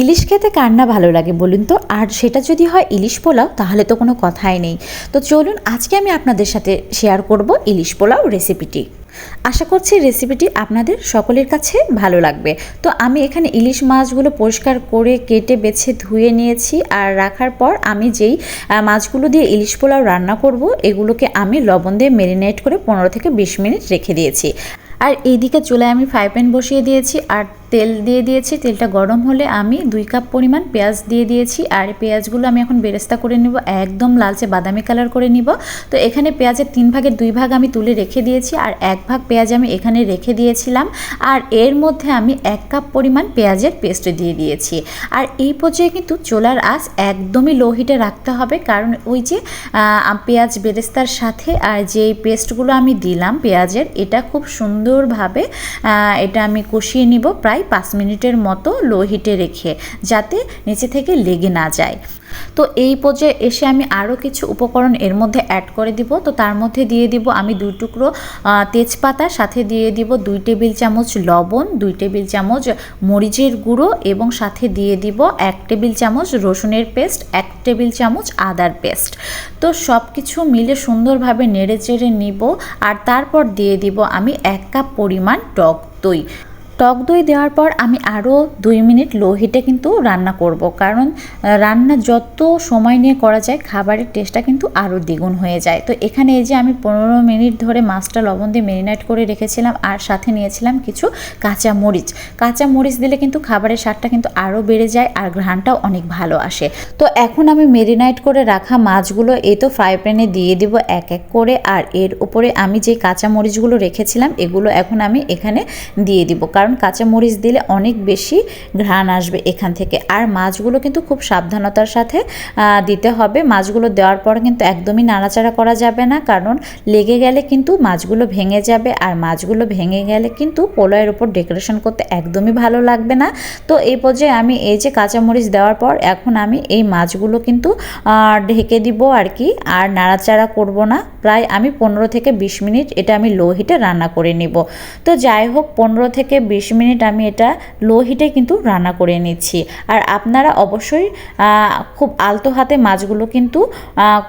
ইলিশ খেতে কার না ভালো লাগে বলুন তো? আর সেটা যদি হয় ইলিশ পোলাও, তাহলে তো কোনো কথাই নেই। তো চলুন, আজকে আমি আপনাদের সাথে শেয়ার করব ইলিশ পোলাও রেসিপিটি আশা করছি রেসিপিটি আপনাদের সকলের কাছে ভালো লাগবে। তো আমি এখানে ইলিশ মাছগুলো পরিষ্কার করে কেটে, বেছে, ধুয়ে নিয়েছি। আর রাখার পর আমি যেই মাছগুলো দিয়ে ইলিশ পোলাও রান্না করব, এগুলোকে আমি লবণ দিয়ে মেরিনেট করে পনেরো থেকে বিশ মিনিট রেখে দিয়েছি। আর এইদিকে চুলায় আমি ফ্রাই প্যান বসিয়ে দিয়েছি। আর তেল দিয়ে দিয়েছি। তেলটা গরম হলে আমি দুই কাপ পরিমাণ পেঁয়াজ দিয়ে দিয়েছি। আর পেঁয়াজগুলো আমি এখন বেরেস্তা করে নিব, একদম লালচে বাদামি কালার করে নিব। তো এখানে পেঁয়াজের তিন ভাগের দুই ভাগ আমি তুলে রেখে দিয়েছি আর এক ভাগ পেঁয়াজ আমি এখানে রেখে দিয়েছিলাম। আর এর মধ্যে আমি এক কাপ পরিমাণ পেঁয়াজের পেস্ট দিয়ে দিয়েছি। আর এই পর্যায়ে কিন্তু চোলার আঁচ একদমই লো হিটে রাখতে হবে। কারণ ওই যে পেঁয়াজ বেরেস্তার সাথে আর যে পেস্টগুলো আমি দিলাম পেঁয়াজের, এটা খুব সুন্দরভাবে এটা আমি কষিয়ে নিব। প্রায় পাঁচ মিনিটের মতো লো হিটে রেখে যাতে নিচে থেকে লেগে না যায়। তো এই পর্যায়ে এসে আমি আরও কিছু উপকরণ এর মধ্যে অ্যাড করে দিব। তো তার মধ্যে দিয়ে দিব আমি দুই টুকরো তেজপাতা, সাথে দিয়ে দিব দুই টেবিল চামচ লবণ, দুই টেবিল চামচ মরিচের গুঁড়ো এবং সাথে দিয়ে দিব এক টেবিল চামচ রসুনের পেস্ট, এক টেবিল চামচ আদার পেস্ট। তো সব কিছু মিলে সুন্দরভাবে নেড়ে চেড়ে নিব আর তারপর দিয়ে দিব আমি এক কাপ পরিমাণ টক দই। টক দই দেওয়ার পর আমি আরও দুই মিনিট লো হিটে কিন্তু রান্না করব। কারণ রান্না যত সময় নিয়ে করা যায়, খাবারের টেস্টটা কিন্তু আরও দ্বিগুণ হয়ে যায়। তো এখানে এই যে আমি পনেরো মিনিট ধরে মাছটা লবণ দিয়ে মেরিনেট করে রেখেছিলাম আর সাথে নিয়েছিলাম কিছু কাঁচা মরিচ। কাঁচা মরিচ দিলে কিন্তু খাবারের স্বাদটা কিন্তু আরও বেড়ে যায় আর ঘ্রাণটাও অনেক ভালো আসে। তো এখন আমি মেরিনেট করে রাখা মাছগুলো এই তো ফ্রাই প্যানে দিয়ে দিব এক এক করে আর এর উপরে আমি যে কাঁচা মরিচগুলো রেখেছিলাম, এগুলো এখন আমি এখানে দিয়ে দিব। কারণ কাঁচা মরিচ দিলে অনেক বেশি ঘ্রাণ আসবে এখান থেকে। আর মাছগুলো কিন্তু খুব সাবধানতার সাথে দিতে হবে। মাছগুলো দেওয়ার পর কিন্তু একদমই নাড়াচাড়া করা যাবে না, কারণ লেগে গেলে কিন্তু মাছগুলো ভেঙে যাবে। আর মাছগুলো ভেঙে গেলে কিন্তু পোলাওয়ের উপর ডেকোরেশন করতে একদমই ভালো লাগবে না। তো এই পর্যায়ে আমি এই যে কাঁচামরিচ দেওয়ার পর এখন আমি এই মাছগুলো কিন্তু ঢেকে দিব আর কি। আর নাড়াচাড়া করব না। প্রায় আমি পনেরো থেকে বিশ মিনিট এটা আমি লো হিটে রান্না করে নিব। তো যাই হোক, পনেরো থেকে বিশ মিনিট আমি এটা লো হিটে কিন্তু রান্না করে নিচ্ছি। আর আপনারা অবশ্যই খুব আলতো হাতে মাছগুলো কিন্তু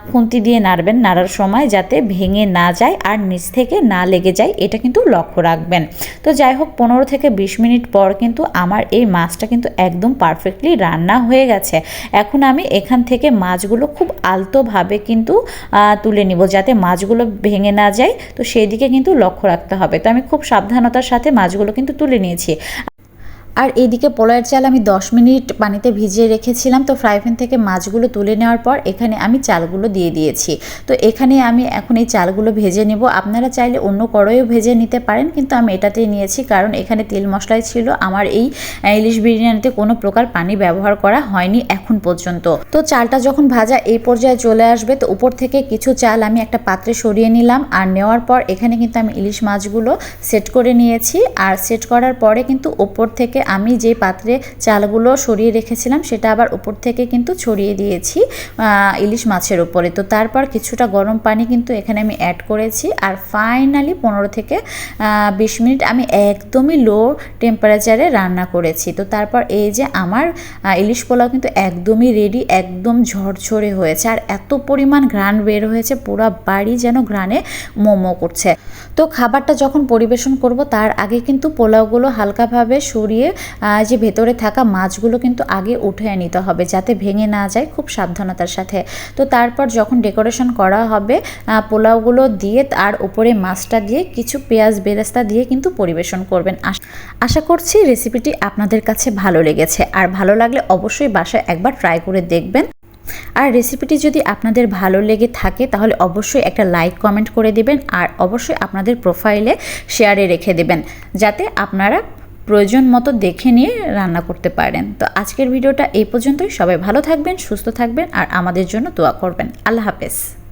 খুন্তি দিয়ে নাড়বেন, নাড়ার সময় যাতে ভেঙে না যায় আর নিচ থেকে না লেগে যায়, এটা কিন্তু লক্ষ্য রাখবেন। তো যাই হোক, পনেরো থেকে বিশ মিনিট পর কিন্তু আমার এই মাছটা কিন্তু একদম পারফেক্টলি রান্না হয়ে গেছে। এখন আমি এখান থেকে মাছগুলো খুব আলতোভাবে কিন্তু তুলে নিব যাতে মাছগুলো ভেঙে না যায়। তো সেই দিকে কিন্তু লক্ষ্য রাখতে হবে। তো আমি খুব সাবধানতার সাথে মাছগুলো কিন্তু তুলে নিয়েছি। আর এদিকে পোলাওয়ের চাল আমি 10 মিনিট পানিতে ভিজিয়ে রেখেছিলাম, তো ফ্রাই প্যান থেকে মাছগুলো তুলে নেওয়ার পর এখানে আমি চালগুলো দিয়ে দিয়েছি। তো এখানে আমি এখন এই চালগুলো ভেজে নেব। আপনারা চাইলে অন্য কড়াইও ভেজে নিতে পারেন, কিন্তু আমি এটাতেই নিয়েছি, কারণ এখানে তেল মশলাই ছিল। আমার এই ইলিশ বিরিয়ানিতে কোনো প্রকার পানি ব্যবহার করা হয়নি এখন পর্যন্ত। তো চালটা যখন ভাজা এই পর্যায়ে চলে আসবে, তো উপর থেকে কিছু চাল আমি একটা পাত্রে সরিয়ে নিলাম। আর নেওয়ার পর এখানে কিন্তু আমি ইলিশ মাছগুলো সেট করে নিয়েছি। আর সেট করার পরে কিন্তু ওপর থেকে আমি যে পাত্রে চালগুলো সরিয়ে রেখেছিলাম, সেটা আবার উপর থেকে কিন্তু ছড়িয়ে দিয়েছি ইলিশ মাছের উপরে। তো তারপর কিছুটা গরম পানি কিন্তু এখানে আমি অ্যাড করেছি, আর ফাইনালি পনেরো থেকে বিশ মিনিট আমি একদমই লো টেম্পারেচারে রান্না করেছি। তো তারপর এই যে আমার ইলিশ পোলাও কিন্তু একদমই রেডি একদম ঝরঝরে হয়েছে, আর এত পরিমাণ ঘ্রাণ বের হয়েছে, পুরো বাড়ি যেন ঘ্রাণে মোমো করছে। তো খাবারটা যখন পরিবেশন করব, তার আগে কিন্তু পোলাওগুলো হালকাভাবে সরিয়ে যে ভেতরে থাকা মাছগুলো কিন্তু আগে উঠে নিতে হবে যাতে ভেঙে না যায় খুব সাবধানতার সাথে। তো তারপর যখন ডেকোরেশন করা হবে পোলাওগুলো দিয়ে তার উপরে মাছটা দিয়ে কিছু পেঁয়াজ, বেরেস্তা দিয়ে কিন্তু পরিবেশন করবেন। আশা করছি রেসিপিটি আপনাদের কাছে ভালো লেগেছে। আর ভালো লাগলে অবশ্যই বাসায় একবার ট্রাই করে দেখবেন। আর রেসিপিটি যদি আপনাদের ভালো লেগে থাকে, তাহলে অবশ্যই একটা লাইক কমেন্ট করে দেবেন। আর অবশ্যই আপনাদের প্রোফাইলে শেয়ারে রেখে দেবেন। যাতে আপনারা প্রয়োজন মতো দেখে নিয়ে রান্না করতে পারেন। তো আজকের ভিডিওটা এই পর্যন্তই। সবাই ভালো থাকবেন, সুস্থ থাকবেন আর আমাদের জন্য দোয়া করবেন। আল্লাহ হাফেজ।